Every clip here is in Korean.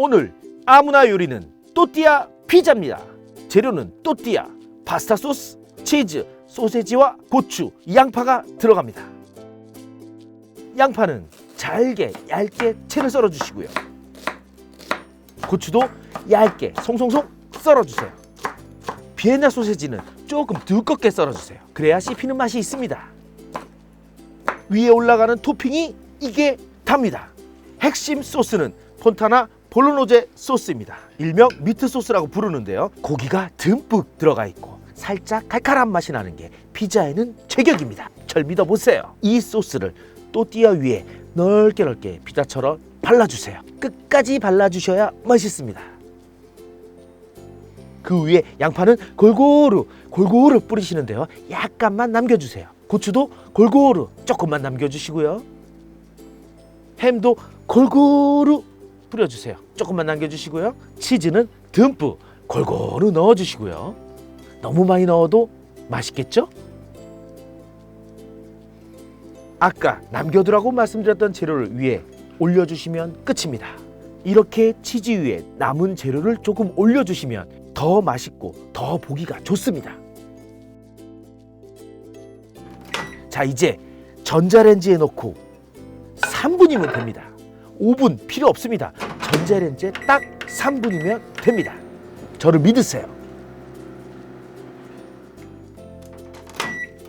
오늘 아무나 요리는 또띠아 피자입니다. 재료는 또띠아, 파스타 소스, 치즈, 소세지와 고추, 양파가 들어갑니다. 양파는 잘게 얇게 채를 썰어 주시고요. 고추도 얇게 송송송 썰어 주세요. 비엔나 소세지는 조금 두껍게 썰어 주세요. 그래야 씹히는 맛이 있습니다. 위에 올라가는 토핑이 이게 답니다. 핵심 소스는 폰타나 볼로노제 소스입니다. 일명 미트 소스라고 부르는데요. 고기가 듬뿍 들어가 있고 살짝 칼칼한 맛이 나는 게 피자에는 제격입니다. 절 믿어보세요. 이 소스를 또띠아 위에 넓게 넓게 피자처럼 발라주세요. 끝까지 발라주셔야 맛있습니다. 그 위에 양파는 골고루 골고루 뿌리시는데요. 약간만 남겨주세요. 고추도 골고루 조금만 남겨주시고요. 햄도 골고루 뿌려주세요. 조금만 남겨주시고요. 치즈는 듬뿍 골고루 넣어주시고요. 너무 많이 넣어도 맛있겠죠? 아까 남겨두라고 말씀드렸던 재료를 위에 올려주시면 끝입니다. 이렇게 치즈 위에 남은 재료를 조금 올려주시면 더 맛있고 더 보기가 좋습니다. 자, 이제 전자레인지에 넣고 3분이면 됩니다. 5분 필요 없습니다. 전자레인지에 딱 3분이면 됩니다. 저를 믿으세요.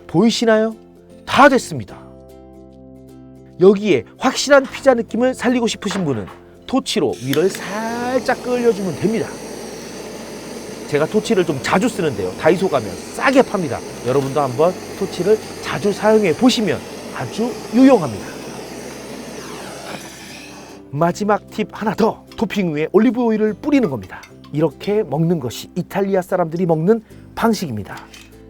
보이시나요? 다 됐습니다. 여기에 확실한 피자 느낌을 살리고 싶으신 분은 토치로 위를 살짝 끌려주면 됩니다. 제가 토치를 좀 자주 쓰는데요. 다이소 가면 싸게 팝니다. 여러분도 한번 토치를 자주 사용해 보시면 아주 유용합니다. 마지막 팁 하나 더. 토핑 위에 올리브 오일을 뿌리는 겁니다. 이렇게 먹는 것이 이탈리아 사람들이 먹는 방식입니다.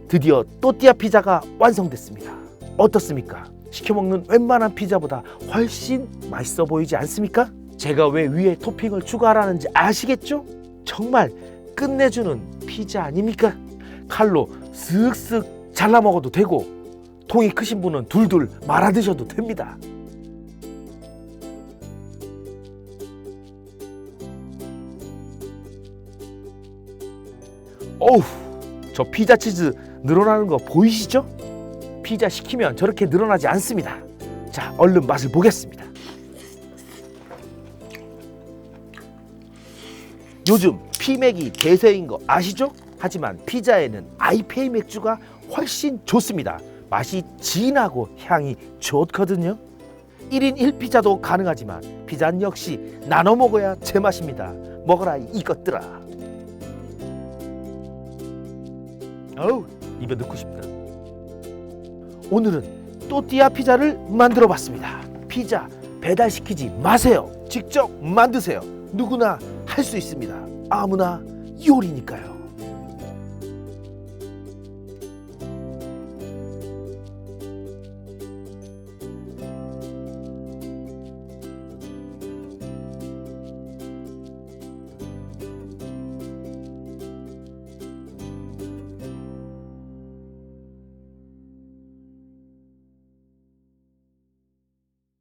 드디어 또띠아 피자가 완성됐습니다. 어떻습니까? 시켜 먹는 웬만한 피자보다 훨씬 맛있어 보이지 않습니까? 제가 왜 위에 토핑을 추가하라는지 아시겠죠? 정말 끝내주는 피자 아닙니까? 칼로 쓱쓱 잘라 먹어도 되고 통이 크신 분은 둘둘 말아 드셔도 됩니다. 어우, 저 피자 치즈 늘어나는 거 보이시죠? 피자 시키면 저렇게 늘어나지 않습니다. 자, 얼른 맛을 보겠습니다. 요즘 피맥이 대세인 거 아시죠? 하지만 피자에는 아이페이 맥주가 훨씬 좋습니다. 맛이 진하고 향이 좋거든요. 1인 1피자도 가능하지만 피자는 역시 나눠 먹어야 제맛입니다. 먹어라 이것들아. 어우 입에 넣고 싶다. 오늘은 또띠아 피자를 만들어 봤습니다. 피자 배달시키지 마세요. 직접 만드세요. 누구나 할 수 있습니다. 아무나 요리니까요.